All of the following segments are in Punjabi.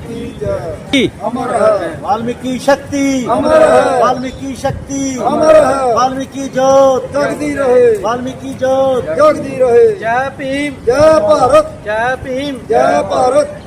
की अमर है वाल्मीकि शक्ति अमर है वाल्मीकि शक्ति अमर है वाल्मीकि जोत जगदी रहे वाल्मीकि जोत जगदी रहे जय भीम जय भारत जय भीम जय भारत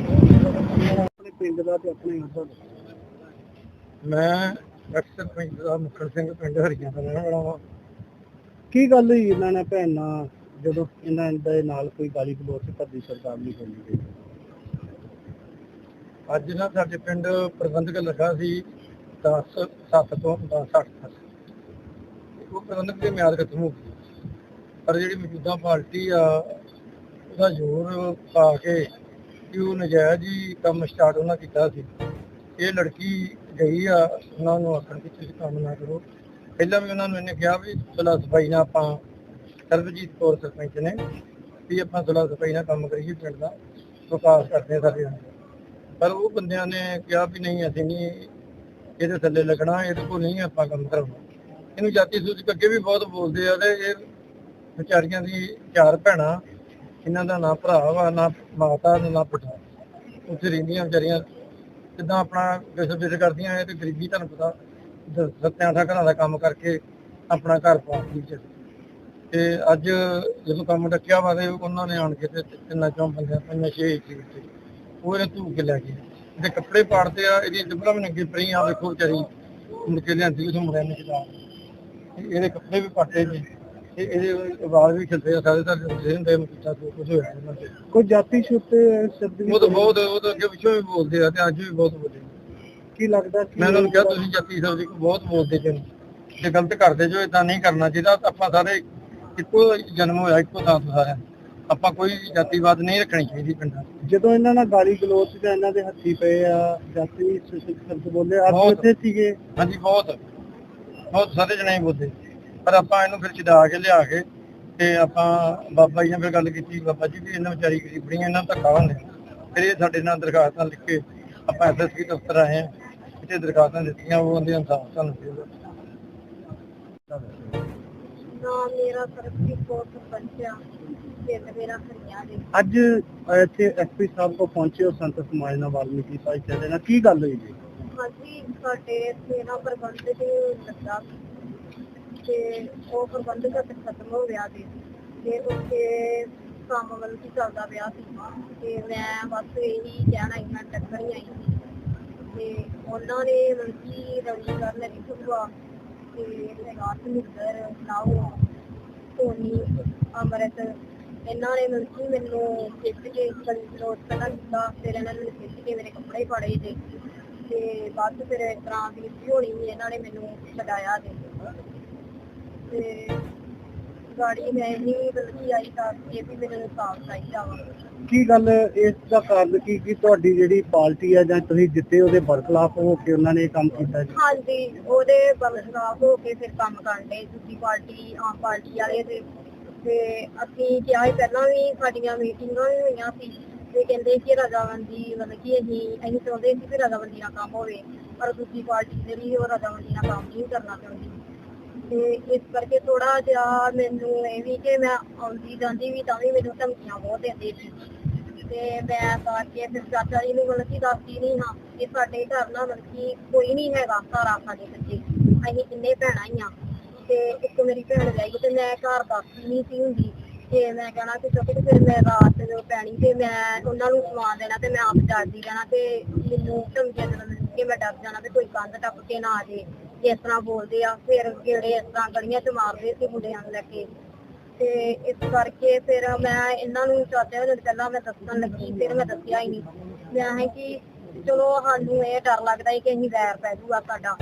ਆਪਣੇ ਪਿੰਡ ਦਾ ਤੇ ਆਪਣੇ ਹੱਥਾਂ ਦਾ? ਮੈਂ ਐਕਸਰ ਪਿੰਡ ਦਾ ਮੁਖੜ ਸਿੰਘ ਪਿੰਡ ਹਰੀਆਂ ਦਾ ਰਹਿਣ ਵਾਲਾ ਹਾਂ ਕੀ ਗੱਲ ਹੋਈ ਇਹਨਾਂ ਨੇ ਭੈਣ ਨਾਲ ਜਦੋਂ ਇਹਨਾਂ ਦੇ ਨਾਲ ਕੋਈ ਗਾਲੀ ਗਲੋਚ ਭੱਦੀ ਸਰਕਾਰ ਨਹੀਂ ਬੋਲੀ ਗਈ ਅੱਜ ਨਾ ਸਾਡੇ ਪਿੰਡ ਪ੍ਰਬੰਧਕ ਲੱਗਾ ਸੀ 10 7 ਤੋਂ 10 60 ਤੱਕ। ਉਹ ਪ੍ਰਬੰਧਕ ਦੀ ਮਿਆਦ ਖਤਮ ਹੋ ਗਈ। ਪਰ ਜਿਹੜੀ ਮੌਜੂਦਾ ਪਾਰਟੀ ਆ, ਉਹਦਾ ਜ਼ੋਰ ਪਾ ਕੇ ਕਿ ਉਹ ਨਜਾਇਜ਼ ਹੀ ਕੰਮ ਸਟਾਰਟ ਉਹਨਾਂ ਕੀਤਾ ਸੀ। ਇਹ ਲੜਕੀ ਗਈ ਆ, ਉਹਨਾਂ ਨੂੰ ਆਖਣ ਕਿ ਤੁਸੀਂ ਕੰਮ ਨਾ ਕਰੋ। ਪਹਿਲਾਂ ਵੀ ਉਹਨਾਂ ਨੂੰ ਇਹਨੇ ਕਿਹਾ ਵੀ ਸੁਲਾ ਸਫ਼ਾਈ ਨਾਲ ਆਪਾਂ ਸਰਬਜੀਤ ਕੌਰ ਸਰਪੰਚ ਨੇ ਵੀ ਆਪਾਂ ਸੁਲਾ ਸਫ਼ਾਈ ਨਾਲ ਕੰਮ ਕਰੀਏ ਪਿੰਡ ਦਾ, ਵਿਕਾਸ ਕਰਦੇ ਆ ਸਾਰੇ ਪਰ ਉਹ ਬੰਦਿਆਂ ਨੇ ਕਿਹਾ ਵੀ ਨਹੀਂ, ਅਸੀਂ ਨਹੀਂ ਇਹਦੇ ਥੱਲੇ ਲੱਗਣਾ, ਇਹਦੇ ਕੋਲ ਨਹੀਂ ਆਪਾਂ ਕੰਮ ਕਰਾਉਣਾ। ਇਹਨੂੰ ਜਾਤੀ ਸੂਚਕ ਅੱਗੇ ਵੀ ਬਹੁਤ ਬੋਲਦੇ ਆ ਤੇ ਇਹ ਵਿਚਾਰੀਆਂ ਦੀ ਚਾਰ ਭੈਣਾਂ, ਇਹਨਾਂ ਦਾ ਨਾ ਭਰਾ ਵਾ, ਨਾ ਮਾਤਾ ਨਾ ਨਾ ਪਿਤਾ। ਉੱਥੇ ਰਹਿੰਦੀਆਂ ਵਿਚਾਰੀਆਂ। ਕਿੱਦਾਂ ਆਪਣਾ ਬਿਜ਼ਨਸ ਕਰਦੀਆਂ ਇਹ ਤੇ ਗਰੀਬੀ ਤੁਹਾਨੂੰ ਪਤਾ ਸੱਤਿਆਂ ਅੱਠਾਂ ਘਰਾਂ ਦਾ ਕੰਮ ਕਰਕੇ ਆਪਣਾ ਘਰ ਪਾਉਂਦੀ ਚ ਤੇ ਅੱਜ ਜਦੋਂ ਕੰਮ ਡੱਕਿਆ ਵਾ ਤੇ ਉਹਨਾਂ ਨੇ ਆਣ ਕੇ ਤੇ ਤਿੰਨਾਂ ਚੋਂ ਬੰਦਿਆਂ ਪੰਜਾਂ ਛੇ ਇੱਕ ਤੇ ਉਹ ਇਹਨੇ ਧੂ ਕੇ ਲੈ ਗਏ। ਇਹਦੇ ਕੱਪੜੇ ਪਾੜਦੇ ਆ, ਇਹਦੀ ਜਬਰਾ ਵੀ ਨੰਗੀ ਪਈ ਆ। ਵੇਖੋ ਵਿਚਾਰੀ, ਮੁੜ ਕੇ ਲਿਆਂਦੀ ਉਸ ਮੁੰਡਿਆਂ ਨੇ ਚਲਾ ਇਹਦੇ ਕੱਪੜੇ ਵੀ ਪਾਟੇ ਨੇ ਤੇ ਇਹਦੇ ਵਾਲ ਵੀ ਖਿਲਦੇ ਆ ਸਾਰੇ ਤਾਂ ਹੁੰਦੇ ਮੁੱਛਾਂ ਤੋਂ ਕੁਝ ਹੋਇਆ ਇਹਨਾਂ ਤੇ। ਕੋਈ ਜਾਤੀ ਛੁੱਤੇ ਸ਼ਬਦ ਵੀ ਉਹ ਤਾਂ ਬਹੁਤ ਉਹ ਤਾਂ ਅੱਗੇ ਪਿੱਛੋਂ ਵੀ ਬੋਲਦੇ ਆ ਤੇ ਅੱਜ ਵੀ ਬਹੁਤ ਬੋਲਦੇ ਕੀ ਲੱਗਦਾ ਕਿ ਮੈਂ ਉਹਨਾਂ ਨੂੰ ਕਿਹਾ ਤੁਸੀਂ ਜਾਤੀ ਸਬਜ਼ੀ ਕੋ ਬਹੁਤ ਬੋਲਦੇ ਪਏ ਜੇ ਗਲਤ ਕਰਦੇ ਜੋ ਇਦਾਂ ਨਹੀਂ ਕਰਨਾ ਚਾਹੀਦਾ। ਤਾਂ ਆਪਾਂ ਸਾਰੇ ਇੱਕੋ ਜਨਮ ਹੋਇਆ ਇੱਕੋ ਥਾਂ ਤੋਂ ਸਾਰਿਆਂ ਦਾ। ਆਪਾਂ ਕੋਈ ਜਾਤੀਵਾਦ ਨਹੀਂ ਰੱਖਣੀ ਚਾਹੀਦੀ ਪਿੰਡਾਂ। ਜਦੋਂ ਇਹਨਾਂ ਨਾਲ ਗਾਲੀ ਗਲੋਚ ਜਾਂ ਇਹਨਾਂ ਦੇ ਹੱਥੀ ਪਏ ਆ ਜਾਤੀ ਸ਼ਬਦ ਬੋਲੇ ਆਪ। ਉੱਥੇ ਸੀਗੇ। ਹਾਂਜੀ ਬਹੁਤ। ਬਹੁਤ ਸਾਰੇ ਜਣੇ ਹੀ ਬੋਲਦੇ ਪਰ ਆਪਾਂ ਇਹਨੂੰ ਫਿਰ ਛਡਾ ਕੇ ਲਿਆ ਕੇ ਤੇ ਆਪਾਂ ਬਾਬਾ ਜੀ ਨਾਲ ਫਿਰ ਗੱਲ ਕੀਤੀ। ਬਾਬਾ ਜੀ ਵੀ ਇਹਨਾਂ ਵਿਚਾਰੀ ਗਰੀਬੜੀਆਂ ਇਹਨਾਂ ਨੂੰ ਧੱਕਾ ਹੁੰਦੇ ਫਿਰ ਇਹ ਸਾਡੇ ਨਾਲ ਦਰਖਾਸਤਾਂ ਲਿਖ ਕੇ ਆਪਾਂ ਐਸਐਸਪੀ ਦਫ਼ਤਰ ਆਏ ਇੱਥੇ ਦਰਖਾਸਤਾਂ ਦਿੱਤੀਆਂ ਉਹ ਕਹਿੰਦੇ ਇਨਸਾਫ ਸਾਨੂੰ ਨਾ ਮੇਰਾ ਮੇਰਾ ਹਰੀਆਂ ਦੇ। ਅੱਜ ਇੱਥੇ ਐਸਪੀ ਸਾਹਿਬ ਕੋ ਪਹੁੰਚੇ ਹੋ ਸੰਤ ਸਮਾਜ ਨਾਲ ਵਾਲਮੀਕੀ ਭਾਈਚਾਰੇ ਨਾਲ। ਕੀ ਗੱਲ ਹੋਈ ਜੀ? ਹਾਂਜੀ, ਸਾਡੇ ਸੇਨਾ ਪ੍ਰਬੰਧਕ ਲੱਗਾ ਤੇ ਉਹ ਪ੍ਰਬੰਧ ਤੇ ਖਤਮ ਹੋ ਗਿਆ ਸੀ ਤੇ ਉੱਥੇ ਕੰਮ ਵੱਲ ਕੀ ਚੱਲਦਾ ਪਿਆ ਸੀ। ਤੇ ਮੈਂ ਬਸ ਇਹੀ ਕਹਿਣਾ ਸੀ ਟੱਕਰ ਹੀ ਆਈ ਸੀ। ਤੇ ਉਹਨਾਂ ਨੇ ਮਲਕੀ ਰਵੀ ਕਰਨ ਲੱਗੀ ਸੁਭਾ ਤੇ ਰਾਤ ਮਿੰਦਰ ਨਾਓ ਧੋਨੀ, ਅੰਮ੍ਰਿਤ, ਇਹਨਾਂ ਨੇ ਮਲਕੀ ਮੈਨੂੰ ਖਿੱਚ ਕੇ ਗਲੀ ਰੋਡ ਪਹਿਲਾਂ ਦਿੱਤਾ ਫਿਰ ਇਹਨਾਂ ਨੇ ਮੈਨੂੰ ਖਿੱਚ ਕੇ ਮੇਰੇ ਕੱਪੜੇ ਫੜੇ ਤੇ ਤੇ ਬਾਅਦ ਫਿਰ ਇਸ ਤਰ੍ਹਾਂ ਦੀ ਹੋਣੀ ਇਹਨਾਂ ਨੇ ਮੈਨੂੰ ਛਡਾਇਆ ਤੇ ਤੇ ਗਾੜੀ ਮੈਂ ਨਹੀਂ ਬਲਕਿ ਆਈ ਤਾਂ ਇਹ ਵੀ ਮੈਨੂੰ ਇਨਸਾਫ ਚਾਹੀਦਾ ਵਾ ਕੀ ਗੱਲ ਇਸ ਦਾ ਕਾਰਨ ਕੀ ਕੀ ਤੁਹਾਡੀ ਜਿਹੜੀ ਪਾਰਟੀ ਆ ਜਾਂ ਤੁਸੀਂ ਜਿੱਤੇ ਉਹਦੇ ਬਰਖਲਾਫ ਹੋ ਕੇ ਉਹਨਾਂ ਨੇ ਇਹ ਕੰਮ ਕੀਤਾ ਜੀ? ਹਾਂਜੀ ਉਹਦੇ ਬਰਖਲਾਫ ਹੋ ਕੇ ਫਿਰ ਕੰਮ ਕਰਨ ਦੇ ਦੂਜੀ ਪਾਰਟੀ ਆਮ ਪਾਰਟੀ ਵਾਲੇ ਤੇ ਤੇ ਅਸੀਂ ਕਿਹਾ ਸੀ ਪਹਿਲਾਂ ਵੀ ਸਾਡੀਆਂ ਮੀਟਿੰਗਾਂ ਵੀ ਹੋਈਆਂ ਸੀ। ਤੇ ਕਹਿੰਦੇ ਕਿ ਰਜ਼ਾਮੰਦੀ ਮਤਲਬ ਕਿ ਅਸੀਂ ਅਸੀਂ ਚਾਹੁੰਦੇ ਸੀ ਕਿ ਰਜ਼ਾਮੰਦੀ ਨਾਲ ਕੰਮ ਹੋਵੇ, ਪਰ ਦੂਜੀ ਪਾਰਟੀ ਜਿਹੜੀ ਉਹ ਰਜ਼ਾਮੰਦੀ ਨਾਲ ਕੰਮ ਨਹੀਂ ਕਰਨਾ ਚਾਹੁੰਦੀ। ਤੇ ਇਸ ਕਰਕੇ ਥੋੜਾ ਜਿਹਾ ਮੈਨੂੰ ਇਹ ਵੀ ਕਿ ਮੈਂ ਆਉਂਦੀ ਜਾਂਦੀ ਵੀ ਤਾਂ ਵੀ ਮੈਨੂੰ ਧਮਕੀਆਂ ਬਹੁਤ ਦਿੰਦੇ ਸੀ ਤੇ ਮੈਂ ਤਾਂ ਫਿਰ ਚਾਚਾ ਜੀ ਨੂੰ ਮਤਲਬ ਕਿ ਦੱਸਦੀ ਨਹੀਂ ਹਾਂ ਕਿ ਸਾਡੇ ਘਰ ਨਾ ਮਤਲਬ ਕਿ ਕੋਈ ਨਹੀਂ ਹੈਗਾ ਸਾਰਾ ਸਾਡੇ ਬੱਚੇ। ਅਸੀਂ ਕਿੰਨੇ ਭੈਣਾਂ ਹੀ ਆ ਤੇ ਇੱਕ ਮੇਰੀ ਭੈਣ ਰਹਿ ਗਈ ਤੇ ਮੈਂ ਘਰ ਦੱਸਦੀ ਨਹੀਂ ਸੀ ਹੁੰਦੀ। ਤੇ ਮੈਂ ਕਹਿਣਾ ਕਿ ਚੁੱਪ ਫਿਰ ਮੈਂ ਰਾਤ ਨੂੰ ਪੈਣੀ ਤੇ ਮੈਂ ਉਹਨਾਂ ਨੂੰ ਸਮਾਨ ਦੇਣਾ ਤੇ ਮੈਂ ਆਪ ਡਰਦੀ ਰਹਿਣਾ ਤੇ ਮੈਨੂੰ ਧਮਕੀਆਂ ਦੇਣ ਕਿ ਮੈਂ ਡਰ ਜਾਣਾ ਤੇ ਕੋਈ ਕੰਧ ਟੱਪ ਕੇ ਨਾ ਆ ਜੇ ਇਸ ਤਰ੍ਹਾਂ ਬੋਲਦੇ ਆ, ਫਿਰ ਗੇੜੇ ਇਸ ਤਰ੍ਹਾਂ ਗਲੀਆਂ 'ਚ ਮਾਰਦੇ ਸੀ ਮੁੰਡਿਆਂ ਨੂੰ ਲੈ ਕੇ। ਤੇ ਇਸ ਕਰਕੇ ਫਿਰ ਮੈਂ ਇਹਨਾਂ ਨੂੰ ਚਾਹਤੇ ਹੋਏ ਪਹਿਲਾਂ ਮੈਂ ਦੱਸਣ ਲੱਗੀ, ਫਿਰ ਮੈਂ ਦੱਸਿਆ ਹੀ ਨਹੀਂ। ਮੈਂ ਹੈ ਕਿ ਚਲੋ ਸਾਨੂੰ ਇਹ ਡਰ ਲੱਗਦਾ ਹੈ ਕਿ ਅਸੀਂ ਵੈਰ ਪੈ ਜਾਊਗਾ ਸਾਡਾ।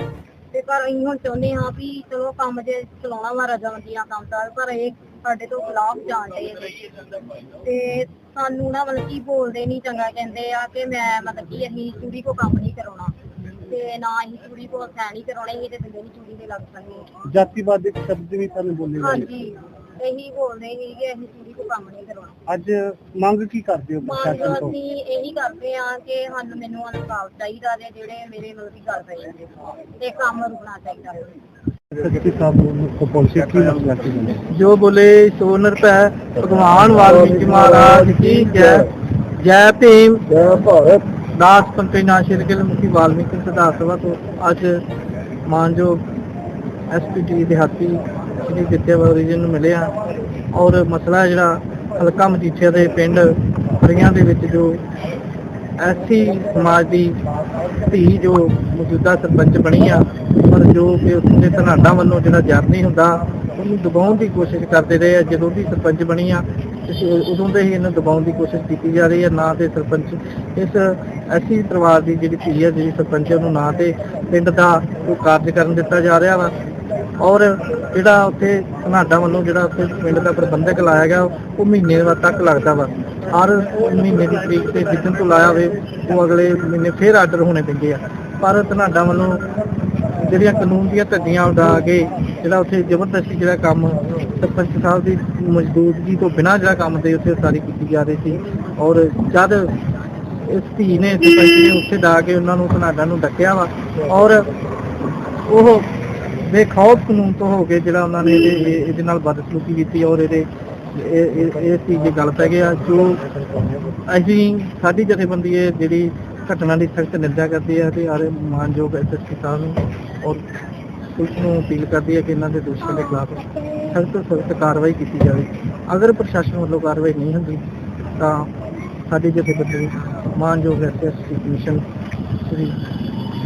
ਤੇ ਪਰ ਅਸੀਂ ਹੁਣ ਚਾਹੁੰਦੇ ਹਾਂ ਵੀ ਚਲੋ ਕੰਮ ਜੇ ਚਲਾਉਣਾ ਵਾ ਰਜਾਮੰਦੀਆਂ ਕੰਮ ਦਾ ਪਰ ਇਹ ਸਾਡੇ ਤੋਂ ਖਿਲਾਫ ਜਾਣ ਦੇ ਤੇ ਸਾਨੂੰ ਨਾ ਮਤਲਬ ਕੀ ਬੋਲਦੇ ਨਹੀਂ ਚੰਗਾ ਕਹਿੰਦੇ ਆ ਕਿ ਮੈਂ ਮਤਲਬ ਕਿ ਅਸੀਂ ਚੂੜੀ ਕੋ ਕੰਮ ਨਹੀਂ ਕਰਾਉਣਾ। ਤੇ ਨਾ ਅਸੀਂ ਚੂੜੀ ਕੋ ਸੈਨ ਨਹੀਂ ਕਰਾਉਣਾ ਇਹ ਤੇ ਬੰਦੇ ਨਹੀਂ ਚੂੜੀ ਦੇ ਲੱਗ ਸਕਦੇ ਜਾਤੀਵਾਦੀ ਸ਼ਬਦ ਵੀ ਤੁਹਾਨੂੰ ਬੋਲੇ ਹਾਂਜੀ। ਇਹੀ ਬੋਲਦੇ ਸੀ ਕਿ ਅਸੀਂ ਚੂੜੀ ਕੋ ਕੰਮ ਨਹੀਂ ਕਰਾਉਣਾ। ਅੱਜ ਮੰਗ ਕੀ ਕਰਦੇ ਹੋ ਪ੍ਰਸ਼ਾਸਨ ਤੋਂ? ਅਸੀਂ ਇਹੀ ਕਰਦੇ ਆ ਕਿ ਸਾਨੂੰ ਮੈਨੂੰ ਇਨਸਾਫ ਚਾਹੀਦਾ ਤੇ ਜਿਹੜੇ ਮੇਰੇ ਮਤਲਬ ਕੀ ਕਰ ਰਹੇ ਆ। ਤੇ ਕੰਮ ਰੁਕਣਾ ਚਾਹੀਦਾ। ਨੂੰ ਜੋ ਬੋਲੇ ਸੋ ਨਿਰਭੈ ਭਗਵਾਨ ਵਾਲਮੀਕੀ ਮਹਾਰਾਜ ਕੀ ਜੈ। ਜੈ ਭੀਮ। ਜੈ ਭਾਰਤ। ਦਾਸ ਪੰਕਜ ਨਾਸ਼ਰ ਕੇ ਮੁਖੀ ਵਾਲਮੀਕੀ ਸਿਧਾਰਥ ਸਭਾ ਤੋਂ ਅੱਜ ਮਾਨਯੋਗ ਐਸਪੀਟੀ ਦਿਹਾਤੀ ਸ਼੍ਰੀ ਵਿਦਿਆਵਰੀ ਜੀ ਨੂੰ ਮਿਲਿਆ। ਔਰ ਮਸਲਾ ਜਿਹੜਾ ਹਲਕਾ ਮਜੀਠੀਆ ਦੇ ਪਿੰਡ ਹਰੀਆਂ ਦੇ ਵਿੱਚ ਜੋ ਐਸੀ ਸਮਾਜ ਦੀ ਧੀ ਜੋ ਮੌਜੂਦਾ ਸਰਪੰਚ ਬਣੀ ਆ, ਪਰ ਜੋ ਕਿ ਉਸਦੇ ਧਨਾਡਾ ਵੱਲੋਂ ਜਿਹੜਾ ਜਰਨੀ ਹੁੰਦਾ, ਉਹਨੂੰ ਦਬਾਉਣ ਦੀ ਕੋਸ਼ਿਸ਼ ਕਰਦੇ ਰਹੇ ਆ। ਜਦੋਂ ਦੀ ਸਰਪੰਚ ਬਣੀ ਆ ਉਦੋਂ ਦੇ ਹੀ ਇਹਨੂੰ ਦਬਾਉਣ ਦੀ ਕੋਸ਼ਿਸ਼ ਕੀਤੀ ਜਾ ਰਹੀ ਹੈ ਨਾ ਤੇ ਸਰਪੰਚ। ਇਸ ਐਸੀ ਪਰਿਵਾਰ ਦੀ ਜਿਹੜੀ ਧੀ ਹੈ ਜਿਹੜੀ ਸਰਪੰਚ ਉਹਨੂੰ ਨਾ ਤੇ ਪਿੰਡ ਦਾ ਉਹ ਕਾਰਜ ਕਰਨ ਦਿੱਤਾ ਜਾ ਰਿਹਾ ਵਾ ਔਰ ਜਿਹੜਾ ਉੱਥੇ ਧਨਾਡਾ ਵੱਲੋਂ ਜਿਹੜਾ ਉੱਥੇ ਪਿੰਡ ਦਾ ਪ੍ਰਬੰਧਕ ਲਾਇਆ ਗਿਆ, ਉਹ ਮਹੀਨੇ ਬਾਅਦ ਤੱਕ ਲੱਗਦਾ ਵਾ। ਹਰ ਮਹੀਨੇ ਦੀ ਤਰੀਕ ਤੇ ਜਿੱਦਣ ਤੋਂ ਲਾਇਆ ਹੋਵੇ, ਉਹ ਅਗਲੇ ਮਹੀਨੇ ਫੇਰ ਆਰਡਰ ਹੋਣੇ ਪੈਂਦੇ ਆ। ਪਰ ਧਨਾਡਾ ਵੱਲੋਂ ਜਿਹੜੀਆਂ ਕਾਨੂੰਨ ਦੀਆਂ ਧੱਜੀਆਂ ਉਡਾ ਕੇ ਜਿਹੜਾ ਉੱਥੇ ਜ਼ਬਰਦਸਤੀ ਜਿਹੜਾ ਕੰਮ ਸਰਪੰਚ ਸਾਹਿਬ ਦੀ ਮੌਜੂਦਗੀ ਤੋਂ ਬਿਨਾਂ ਜਿਹੜਾ ਕੰਮ ਦੇ ਉੱਥੇ ਸਾਰੀ ਕੀਤੀ ਜਾ ਰਹੀ ਸੀ ਔਰ ਜਦ ਇਸ ਧੀ ਨੇ ਸਰਪੰਚ ਨੇ ਉੱਥੇ ਡਾ ਕੇ ਉਹਨਾਂ ਨੂੰ ਧਨਾਡਾ ਨੂੰ ਡੱਕਿਆ ਵਾ ਔਰ ਉਹ ਬੇਖੌਫ ਕਾਨੂੰਨ ਤੋਂ ਹੋ ਕੇ ਜਿਹੜਾ ਉਹਨਾਂ ਨੇ ਇਹਦੇ ਇਹ- ਇਹਦੇ ਨਾਲ ਬਦਸਲੂਕੀ ਕੀਤੀ ਔਰ ਇਹਦੇ ਇਹ ਇਹ- ਇਹ ਚੀਜ਼ ਦੀ ਗੱਲ ਪੈ ਗਿਆ ਜੋ ਅਸੀਂ ਸਾਡੀ ਜਥੇਬੰਦੀ ਹੈ ਜਿਹੜੀ ਘਟਨਾ ਦੀ ਸਖਤ ਨਿੰਦਾ ਕਰਦੀ ਹੈ ਤੇ ਆਰੇ ਮਾਨਯੋਗ ਐਸਐਸਪੀ ਸਾਹਿਬ ਨੂੰ ਔਰ ਪੁਲਿਸ ਨੂੰ ਅਪੀਲ ਕਰਦੀ ਹੈ ਕਿ ਇਹਨਾਂ ਦੇ ਦੋਸ਼ੀਆਂ ਦੇ ਖਿਲਾਫ ਸਖਤ ਤੋਂ ਸਖਤ ਕਾਰਵਾਈ ਕੀਤੀ ਜਾਵੇ। ਅਗਰ ਪ੍ਰਸ਼ਾਸਨ ਵੱਲੋਂ ਕਾਰਵਾਈ ਨਹੀਂ ਹੁੰਦੀ, ਤਾਂ ਸਾਡੀ ਜਥੇਬੰਦੀ ਮਾਨਯੋਗ ਐਸਐਸਪੀ ਕਮਿਸ਼ਨ, ਸ੍ਰੀ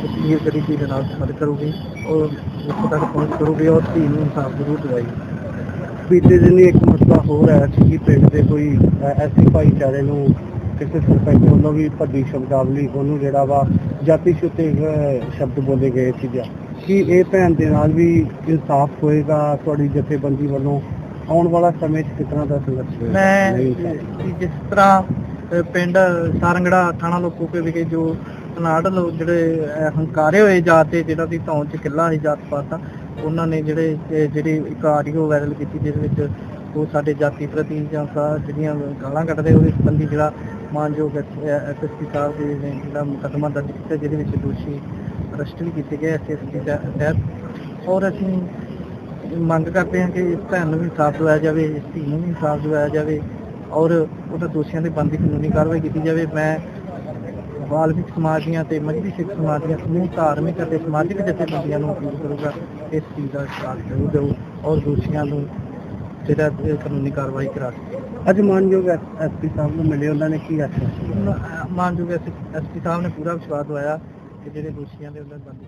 ਵਕੀਲ ਗਰੀਬੀ ਦੇ ਨਾਲ ਮਦਦ ਕਰੂਗੀ ਔਰ ਉੱਥੇ ਤੱਕ ਪਹੁੰਚ ਕਰੂਗੀ ਔਰ ਧੀ ਨੂੰ ਇਨਸਾਫ ਜ਼ਰੂਰ ਦਿਵਾਏਗੀ ਬੀਤੇ ਦਿਨ ਹੀ ਇੱਕ ਮਸਲਾ ਹੋਰ ਆਇਆ ਸੀ ਕਿ ਪਿੰਡ ਦੇ ਕੋਈ ਐਸੀ ਭਾਈਚਾਰੇ ਨੂੰ ਕਿਸੇ ਸਰਪੰਚ ਵੱਲੋਂ ਵੀ ਭੱਦੀ ਸ਼ਬਦਾਵਲੀ ਉਹਨੂੰ ਜਿਹੜਾ ਵਾ ਜਾਤੀ ਛੁੱਤੇ ਸ਼ਬਦ ਬੋਲੇ ਗਏ ਸੀ ਜਾਂ ਕੀ ਇਹ ਭੈਣ ਦੇ ਨਾਲ ਵੀ ਇਨਸਾਫ ਹੋਏਗਾ ਤੁਹਾਡੀ ਜਥੇਬੰਦੀ ਵੱਲੋਂ ਆਉਣ ਵਾਲਾ ਸਮੇਂ 'ਚ ਕਿਸ ਤਰ੍ਹਾਂ ਦਾ ਸੰਘਰਸ਼ ਹੋਏਗਾ? ਮੈਂ ਜਿਸ ਤਰ੍ਹਾਂ ਪਿੰਡ ਸਾਰੰਗੜਾ ਥਾਣਾ ਲੋਕੋਕੇ ਵਿਖੇ ਜੋ ਕਨਾੜ ਲੋਕ ਜਿਹੜੇ ਹੰਕਾਰੇ ਹੋਏ ਜਾਤ ਤੇ ਜਿਹੜਾ ਦੀ ਧੌਣ ਚ ਕਿੱਲਾ ਸੀ, ਜਾਤ ਪਾਤ ਉਹਨਾਂ ਨੇ ਜਿਹੜੇ ਜਿਹੜੀ ਇੱਕ ਆਡੀਓ ਵਾਇਰਲ ਕੀਤੀ ਜਿਸ ਵਿੱਚ ਉਹ ਸਾਡੇ ਜਾਤੀ ਪ੍ਰਤੀ ਜਾਂ ਜਿਹੜੀਆਂ ਗਾਲਾਂ ਕੱਢਦੇ ਉਹਦੇ ਸੰਬੰਧੀ ਜਿਹੜਾ ਮਾਨਯੋਗ ਐਸਐਸਪੀ ਸਾਹਿਬ ਦੇ ਨੇ ਜਿਹੜਾ ਮੁਕੱਦਮਾ ਦਰਜ ਕੀਤਾ, ਜਿਹਦੇ ਵਿੱਚ ਦੋਸ਼ੀ ਅਰੈਸਟ ਵੀ ਕੀਤੇ ਗਏ ਐਸਐਸਪੀ ਤਹਿਤ। ਔਰ ਅਸੀਂ ਮੰਗ ਕਰਦੇ ਹਾਂ ਕਿ ਇਸ ਭੈਣ ਨੂੰ ਵੀ ਇਨਸਾਫ ਦਿਵਾਇਆ ਜਾਵੇ, ਇਸ ਧੀ ਨੂੰ ਵੀ ਇਨਸਾਫ ਦਿਵਾਇਆ ਜਾਵੇ, ਔਰ ਉਹਨਾਂ ਦੋਸ਼ੀਆਂ ਦੇ ਬੰਦੀ ਕਾਨੂੰਨੀ ਕਾਰਵਾਈ ਕੀਤੀ ਜਾਵੇ। ਮੈਂ ਵਾਲਮੀਕ ਸਮਾਜ ਦੀਆਂ ਤੇ ਮਜਬੀ ਸਿੱਖ ਸਮਾਜ ਦੀਆਂ ਸਮੂਹ ਧਾਰਮਿਕ ਅਤੇ ਸਮਾਜਿਕ ਜਥੇਬੰਦੀਆਂ ਨੂੰ ਅਪੀਲ ਕਰੂਗਾ ਇਸ ਚੀਜ਼ ਦਾ ਸਾਥ ਜ਼ਰੂਰ ਦਿਓ ਔਰ ਦੋਸ਼ੀਆਂ ਨੂੰ ਜਿਹੜਾ ਕਾਨੂੰਨੀ ਕਾਰਵਾਈ ਕਰਾ ਸਕੋ। ਅੱਜ ਮਾਨਯੋਗ ਐਸਪੀ ਸਾਹਿਬ ਨੂੰ ਮਿਲੇ ਉਹਨਾਂ ਨੇ ਕੀ ਆਖਿਆ? ਮਾਨਯੋਗ ਐਸਪੀ ਸਾਹਿਬ ਨੇ ਪੂਰਾ ਵਿਸ਼ਵਾਸ ਦਵਾਇਆ ਕਿ ਜਿਹੜੇ ਦੋਸ਼ੀਆਂ ਦੇ ਉਹਨਾਂ ਬੰਦੀ